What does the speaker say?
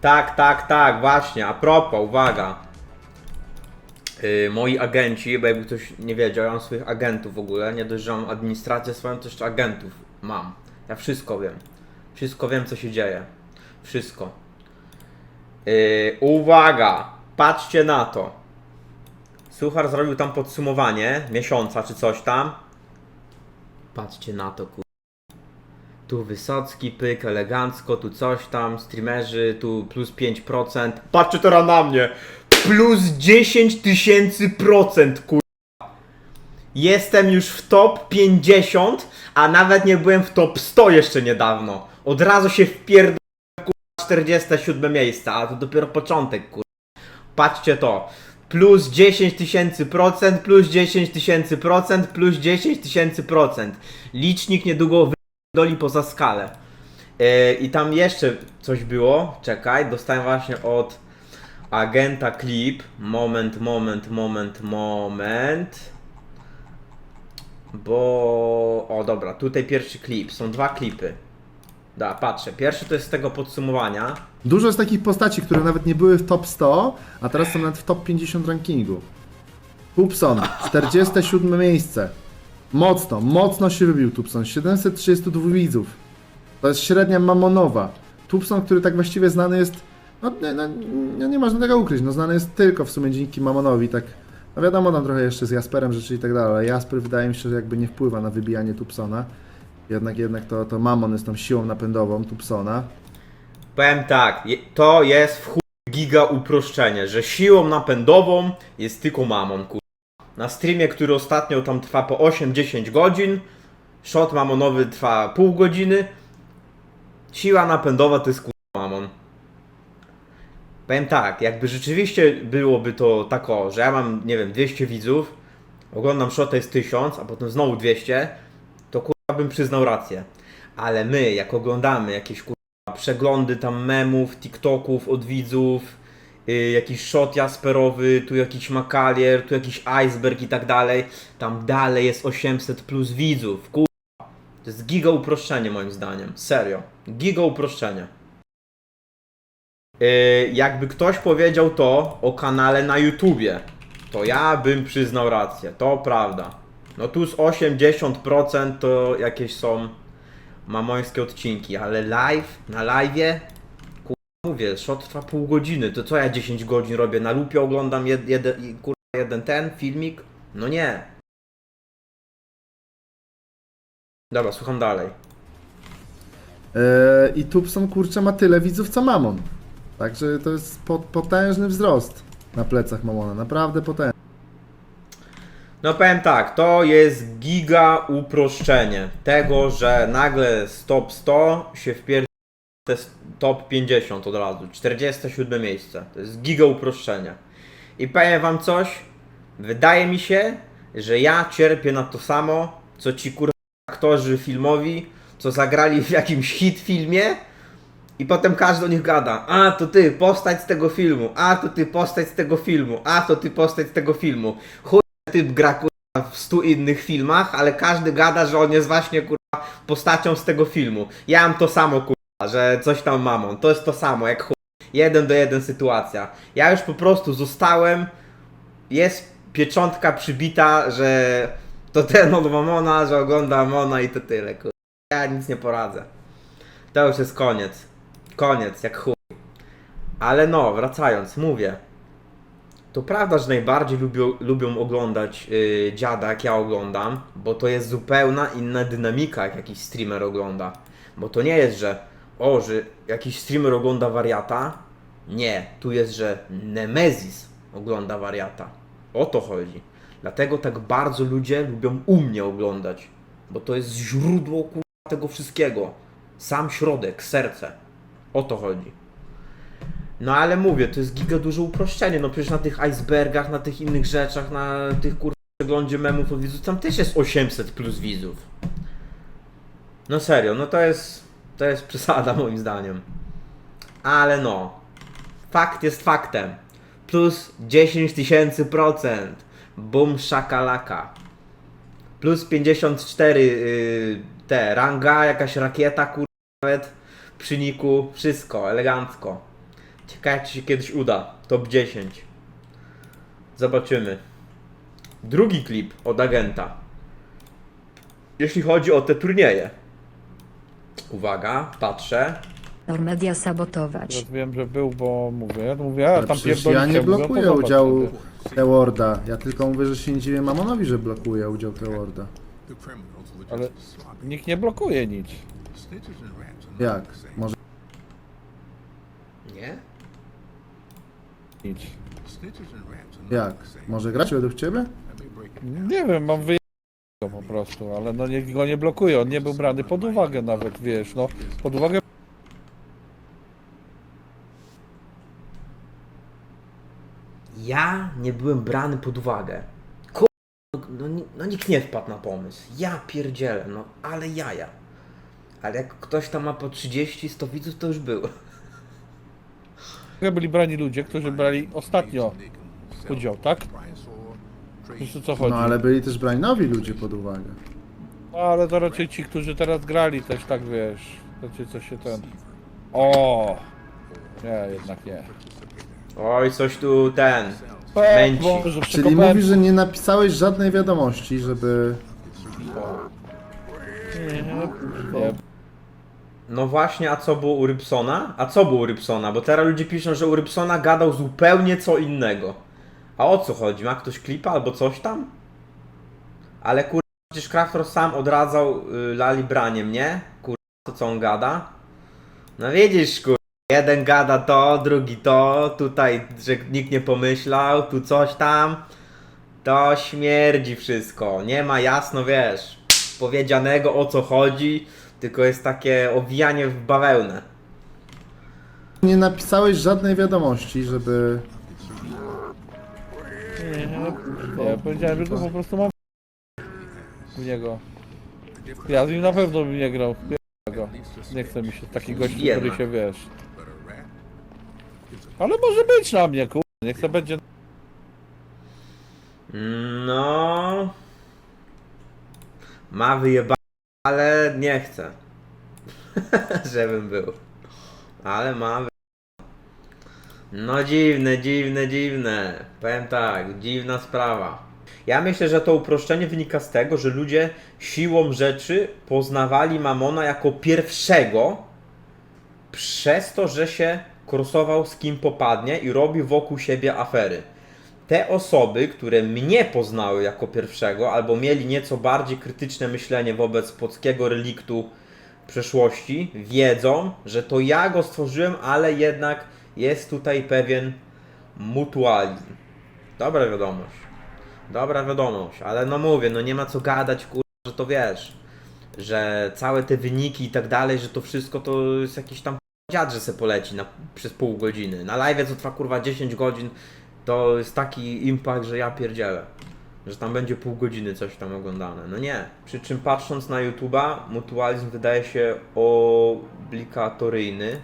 Tak, tak, tak, właśnie, a propos, uwaga. Yy, moi agenci, bo jakby ktoś nie wiedział, ja mam swoich agentów w ogóle, nie dość, że mam administrację swoją, to jeszcze agentów mam. Ja wszystko wiem. Wszystko wiem, co się dzieje. Wszystko. Yy, uwaga! Patrzcie na to. Suchar zrobił tam podsumowanie miesiąca czy coś tam. Patrzcie na to, kur... Tu Wysocki, pyk, elegancko, tu coś tam, streamerzy, tu plus 5%. Patrzcie teraz na mnie! Plus 10 tysięcy procent, kur... Jestem już w top 50, a nawet nie byłem w top 100 jeszcze niedawno. Od razu się wpierdolę, kur... 47 miejsce, a to dopiero początek, kur... Patrzcie to. Plus 10 tysięcy procent, plus 10 tysięcy procent, plus 10 tysięcy procent. Licznik niedługo wydoli poza skalę. Yy, I tam jeszcze coś było. Czekaj, dostałem właśnie od agenta klip. Moment, moment, moment, moment. Bo. O, dobra, tutaj pierwszy klip. Są dwa klipy. Da, patrzę. Pierwszy to jest z tego podsumowania. Dużo jest takich postaci, które nawet nie były w top 100, a teraz są nawet w top 50 rankingu. Tubson, 47 miejsce. Mocno, mocno się wybił Tubson. 732 widzów. To jest średnia Mamonowa. Tubson, który tak właściwie znany jest. No nie, no, nie, można tego ukryć. No znany jest tylko w sumie dzięki Mamonowi. Tak. No wiadomo, tam trochę jeszcze z Jasperem rzeczy i tak dalej, ale Jasper wydaje mi się, że jakby nie wpływa na wybijanie Tubsona. Jednak, jednak to, to Mamon jest tą siłą napędową Tubsona. Powiem tak, to jest w chuj giga uproszczenie, że siłą napędową jest tylko mamon, kur... Na streamie, który ostatnio tam trwa po 8-10 godzin, shot mamonowy trwa pół godziny, siła napędowa to jest kur... mamon. Powiem tak, jakby rzeczywiście byłoby to tako, że ja mam, nie wiem, 200 widzów, oglądam shota jest 1000, a potem znowu 200, to kurwa bym przyznał rację. Ale my, jak oglądamy jakieś kur przeglądy tam memów, TikToków od widzów, jakiś shot jasperowy, tu jakiś makalier, tu jakiś iceberg i tak dalej. Tam dalej jest 800 plus widzów. Kurwa. To jest giga uproszczenie moim zdaniem. Serio. Giga uproszczenie. Y, jakby ktoś powiedział to o kanale na YouTubie, to ja bym przyznał rację. To prawda. No tu z 80% to jakieś są mamońskie odcinki, ale live, na live'ie, mówię, shot trwa pół godziny, to co ja 10 godzin robię, na lupie oglądam jed, jeden, kurwa, jeden ten filmik? No nie. Dobra, słucham dalej. Yy, I Tubson kurczę ma tyle widzów co Mamon. Także to jest po, potężny wzrost na plecach Mamona, naprawdę potężny. No powiem tak, to jest giga uproszczenie tego, że nagle z top 100 się wpierdzi te top 50 od razu, 47 miejsce. To jest giga uproszczenie. I powiem wam coś, wydaje mi się, że ja cierpię na to samo, co ci kurwa aktorzy filmowi, co zagrali w jakimś hit filmie i potem każdy o nich gada. A, to ty, postać z tego filmu. A, to ty, postać z tego filmu. A, to ty, postać z tego filmu. Chuj typ gra kurwa w stu innych filmach, ale każdy gada, że on jest właśnie kurwa postacią z tego filmu. Ja mam to samo kurwa, że coś tam mamon. To jest to samo, jak chuj. Jeden do jeden sytuacja. Ja już po prostu zostałem, jest pieczątka przybita, że to ten od Mamona, że ogląda Mamona i to tyle kurwa. Ja nic nie poradzę. To już jest koniec. Koniec, jak chuj. Ale no, wracając, mówię. To prawda, że najbardziej lubią, lubią oglądać yy, dziada, jak ja oglądam, bo to jest zupełna inna dynamika, jak jakiś streamer ogląda. Bo to nie jest, że o, że jakiś streamer ogląda wariata. Nie, tu jest, że Nemezis ogląda wariata. O to chodzi. Dlatego tak bardzo ludzie lubią u mnie oglądać, bo to jest źródło kurwa, tego wszystkiego. Sam środek, serce. O to chodzi. No ale mówię, to jest giga duże uproszczenie. No przecież na tych icebergach, na tych innych rzeczach, na tych kur... przeglądzie memów od widzów, tam też jest 800 plus widzów. No serio, no to jest, to jest przesada moim zdaniem. Ale no, fakt jest faktem. Plus 10 tysięcy procent. Bum szakalaka. Plus 54 yy, te ranga, jakaś rakieta kur... nawet przy wszystko elegancko. Ciekawe, czy się kiedyś uda. Top 10. Zobaczymy. Drugi klip od agenta. Jeśli chodzi o te turnieje. Uwaga, patrzę. Normedia sabotować. Wiem, że był, bo mówię, ja mówię, a Ale tam przecież pierdolicie, ja nie mówię, blokuję udziału. Tewarda. Ja tylko mówię, że się nie dziwię Mamonowi, że blokuje udział Tewarda. Ale nikt nie blokuje nic. Jak? Może Nie? nic. jak? Może grać według ciebie? Nie wiem, mam wyjęcie po prostu, ale no nikt go nie blokuje, on nie był brany pod uwagę nawet, wiesz, no pod uwagę Ja nie byłem brany pod uwagę. Kur... No, ni- no nikt nie wpadł na pomysł. Ja pierdzielę, no ale jaja. Ale jak ktoś tam ma po 30-100 widzów, to już było. byli brani ludzie, którzy brali ostatnio udział, tak? Wiesz o co chodzi? No ale byli też brani nowi ludzie pod uwagę. No, ale to raczej ci, którzy teraz grali też tak, wiesz, raczej coś się ten... O! Nie, jednak nie. Oj, coś tu ten. Męci. Boże, Czyli przekopałem- mówisz, że nie napisałeś żadnej wiadomości, żeby... Nie, nie. No właśnie, a co było u Rybsona? A co było u Rybsona? Bo teraz ludzie piszą, że u Rybsona gadał zupełnie co innego. A o co chodzi? Ma ktoś klipa albo coś tam? Ale kur... przecież Kraftor sam odradzał y, Lali braniem, nie? Kur... to co on gada? No widzisz, kur... Jeden gada to, drugi to, tutaj, że nikt nie pomyślał, tu coś tam. To śmierdzi wszystko. Nie ma jasno, wiesz, powiedzianego o co chodzi, tylko jest takie owijanie w bawełnę. Nie napisałeś żadnej wiadomości, żeby... nie, ja powiedziałem, że go po prostu mam w niego. Ja z nim na pewno bym nie grał. Go. Nie chce mi się taki gość, Jedna. który się wiesz. Ale może być na mnie, kur... Niech to będzie. No. Ma wyjeba, ale nie chce. Żebym był. Ale ma. No dziwne, dziwne, dziwne. Powiem tak, dziwna sprawa. Ja myślę, że to uproszczenie wynika z tego, że ludzie siłą rzeczy poznawali Mamona jako pierwszego przez to, że się krosował z kim popadnie i robił wokół siebie afery te osoby, które mnie poznały jako pierwszego, albo mieli nieco bardziej krytyczne myślenie wobec polskiego reliktu przeszłości, wiedzą, że to ja go stworzyłem, ale jednak jest tutaj pewien mutualizm. Dobra wiadomość. Dobra wiadomość, ale no mówię, no nie ma co gadać, kur... że to wiesz, że całe te wyniki i tak dalej, że to wszystko to jest jakiś tam dziad, że se poleci na, przez pół godziny. Na live co trwa kurwa 10 godzin, to jest taki impact, że ja pierdzielę. Że tam będzie pół godziny coś tam oglądane. No nie. Przy czym patrząc na YouTube'a, mutualizm wydaje się obligatoryjny.